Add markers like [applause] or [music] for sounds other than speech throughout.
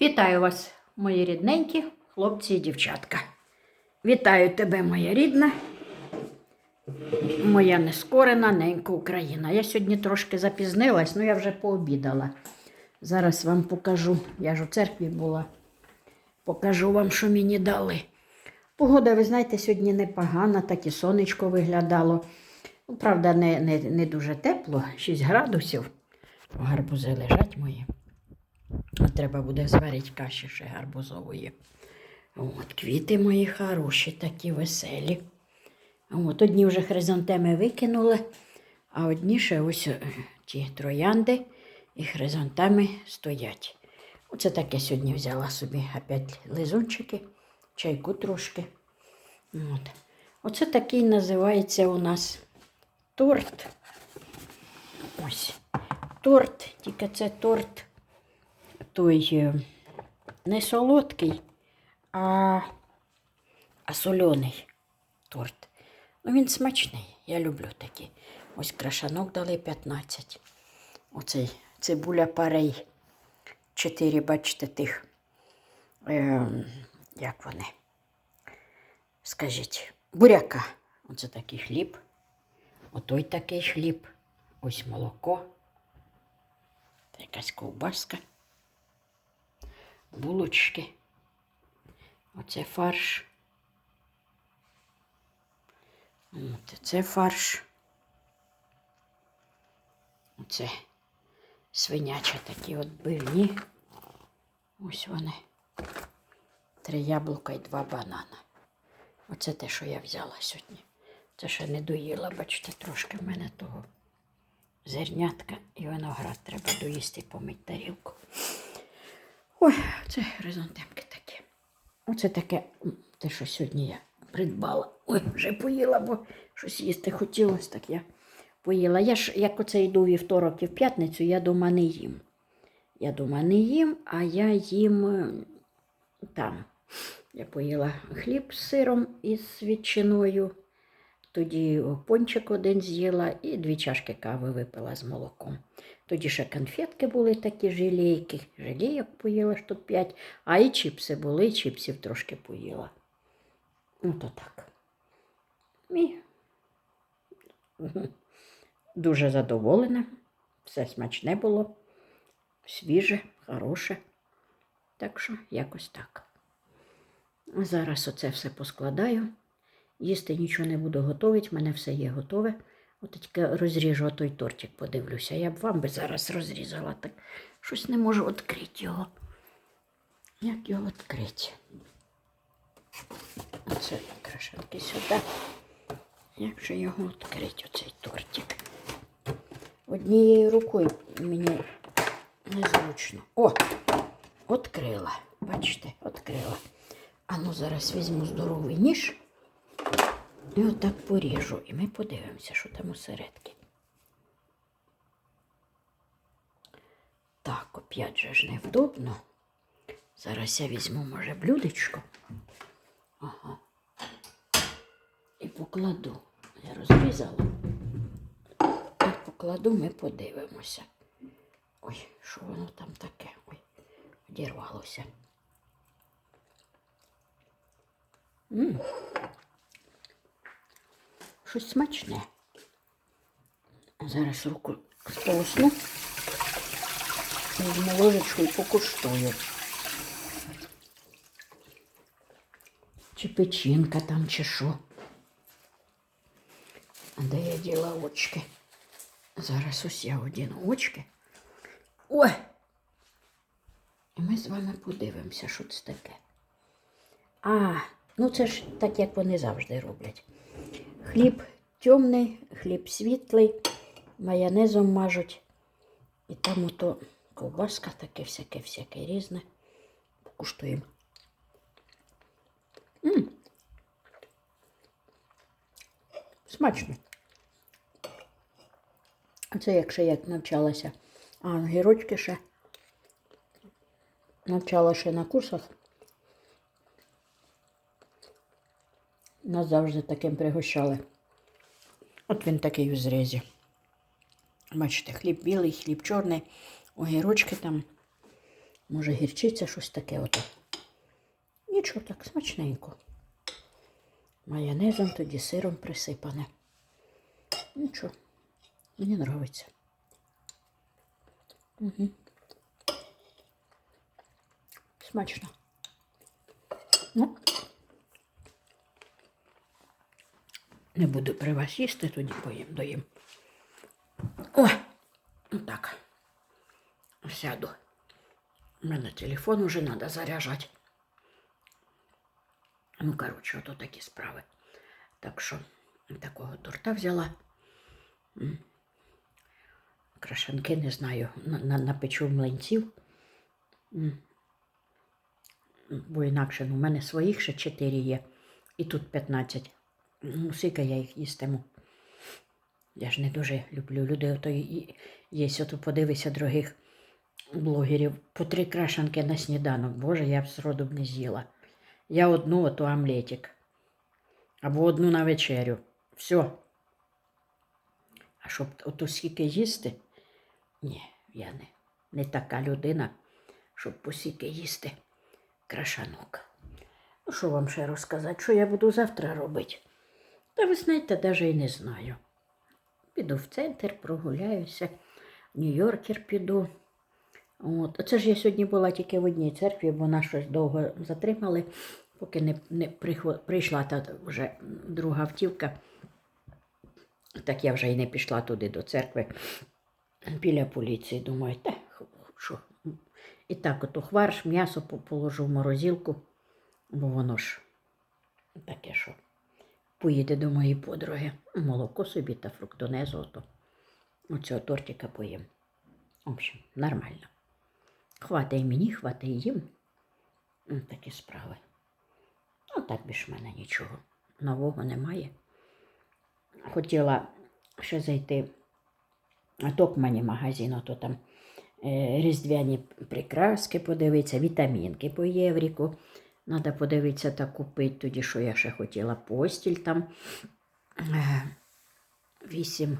Вітаю вас, мої рідненькі хлопці і дівчатка. Вітаю тебе, моя рідна, моя нескорена ненька Україна. Я сьогодні трошки запізнилась, але я вже пообідала. Зараз вам покажу. Я ж у церкві була. Покажу вам, що мені дали. Погода, ви знаєте, сьогодні непогана, так і сонечко виглядало. Ну, правда, не, не, не дуже тепло, 6 градусів. Гарбузи лежать мої. Треба буде зварити каші ще гарбузової. От, квіти мої хороші, такі веселі. От, одні вже хризантеми викинули, а одні ще ось е, ті троянди і хризантеми стоять. Оце таке сьогодні взяла собі опять лизунчики, чайку трошки. От. Оце такий називається у нас торт. Ось. Торт, тільки це торт той е, не солодкий, а, а соляний торт. Ну, він смачний, я люблю такі. Ось крашанок дали 15. Оцей цибуля парей. Чотири, бачите, тих. Е, як вони? Скажіть, буряка. Оце такий хліб. Отой такий хліб. Ось молоко. Якась ковбаска булочки. Оце фарш. От це фарш. Оце свинячі такі от бивні. Ось вони. Три яблука і два банана. Оце те, що я взяла сьогодні. Це ще не доїла, бачите, трошки в мене того зернятка і виноград треба доїсти помить тарілку. Ой, це хризантемки такі. Оце таке, те, що сьогодні я придбала. Ой, вже поїла, бо щось їсти хотілося, так я поїла. Я ж, як оце йду вівторок і в п'ятницю, я дома не їм. Я дома не їм, а я їм е, там. Я поїла хліб з сиром і з ветчиною. Тоді пончик один з'їла і дві чашки кави випила з молоком. Тоді ще конфетки були такі желейки, желейок поїла штук 5, а і чіпси були, і чіпсів трошки поїла. Ну, то так. І [laughs] дуже задоволена. Все смачне було, свіже, хороше. Так що якось так. Зараз оце все поскладаю. Їсти нічого не буду готувати, в мене все є готове. Тільки розріжу той тортик, подивлюся. Я б вам би зараз розрізала, так щось не можу відкрити його. Як його відкрити? Оце крашенки сюди. Як же його відкрити, оцей тортик? Однією рукою мені незручно. О! Відкрила. Бачите, відкрила. А ну зараз візьму здоровий ніж. І отак поріжу, і ми подивимося, що там усередки. Так, опять же ж невдобно. Зараз я візьму, може, блюдечко. Ага. І покладу. Я розрізала. І покладу, ми подивимося. Ой, що воно там таке? Ой, одірвалося. М щось смачне. Зараз руку сполосну, візьму ложечку і покуштую. Чи печінка там, чи що. А де я діла очки? Зараз ось я одіну очки. Ой! І ми з вами подивимося, що це таке. А, ну це ж так, як вони завжди роблять. Хліб темний, хліб світлий, майонезом мажуть. І там ото ковбаска таке всяке-всяке різне. Покуштуємо. М. Смачно. Це якщо як навчалася. А гірочки ще навчала ще на курсах. Нас завжди таким пригощали. От він такий у зрізі. Бачите, хліб білий, хліб чорний, огірочки там Може, гірчиця щось таке ото. Нічого так смачненько. Майонезом тоді сиром присипане. Нічого. Мені подобається. Угу. Смачно. Ну, не буду при вас їсти, тоді поїм доїм. О, так. Сяду. У мене телефон уже треба заряджати. Ну, коротше, ото такі справи. Так що такого торта взяла. М. Крашенки не знаю. На, на, напечу млинців. Бо інакше ну, у мене своїх ще 4 є. І тут 15. Ну, скільки я їх їстиму. Я ж не дуже люблю людей. Ото і- є, ото подивися других блогерів. По три крашенки на сніданок. Боже, я б зроду б не з'їла. Я одну, ото омлетик. Або одну на вечерю. Все. А щоб ото скільки їсти? Ні, я не, не така людина, щоб посіки їсти крашанок. Ну, що вам ще розказати, що я буду завтра робити? Та ви знаєте, навіть і не знаю. Піду в центр, прогуляюся, в Нью-Йоркер піду. От. Оце ж я сьогодні була тільки в одній церкві, бо нас щось довго затримали, поки не, не прийшла та вже друга автівка. Так я вже і не пішла туди до церкви біля поліції. Думаю, та що. І так ото хварш, м'ясо положу в морозилку, бо воно ж таке, що поїде до моєї подруги. Молоко собі та фруктонезу ото. Оцього тортика поїм. В общем, нормально. Хватає мені, хватає їм. Такі справи. Ну, так більш в мене нічого. Нового немає. Хотіла ще зайти в Токмані магазин, ото там е, різдвяні прикраски подивитися, вітамінки по євріку. Треба подивитися та купити тоді, що я ще хотіла постіль там. Е, 8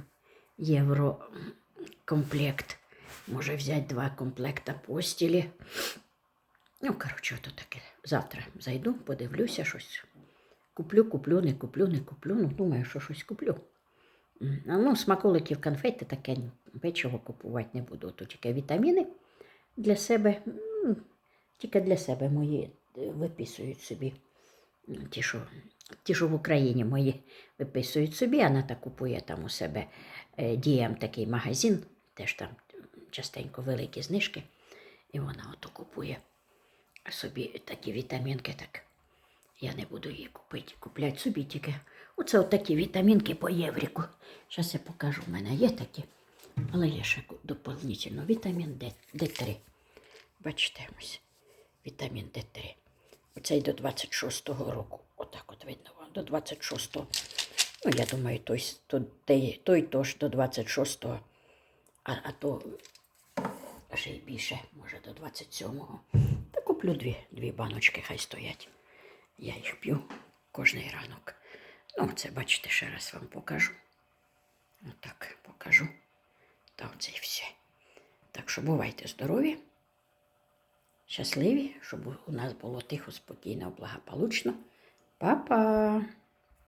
євро комплект. Може взяти два комплекта постілі. Ну, коротше, ото таке. Завтра зайду, подивлюся щось. Куплю, куплю, не куплю, не куплю. Ну, думаю, що щось куплю. Ну, смаколиків, конфети таке печиво купувати не буду. То тільки вітаміни для себе, тільки для себе мої е, виписують собі. Ті, що, ті, що в Україні мої виписують собі, а Ната купує там у себе е, дієм такий магазин, теж там частенько великі знижки. І вона ото купує собі такі вітамінки, так я не буду її купити, купляти собі тільки. Оце от такі вітамінки по євріку. Зараз я покажу, в мене є такі, але є ще доповнительно вітамін Д, Д3. Бачите, ось вітамін Д3. Оцей до 26-го року. Отак от видно вам, до 26-го. Ну, я думаю, той, той, той тож до 26-го, а, а то ще й більше, може, до 27-го. Та куплю дві, дві баночки, хай стоять. Я їх п'ю кожний ранок. Ну, це, бачите, ще раз вам покажу. Отак покажу. Та оце і все. Так що бувайте здорові, щасливі, щоб у нас було тихо, спокійно, благополучно. Па-па!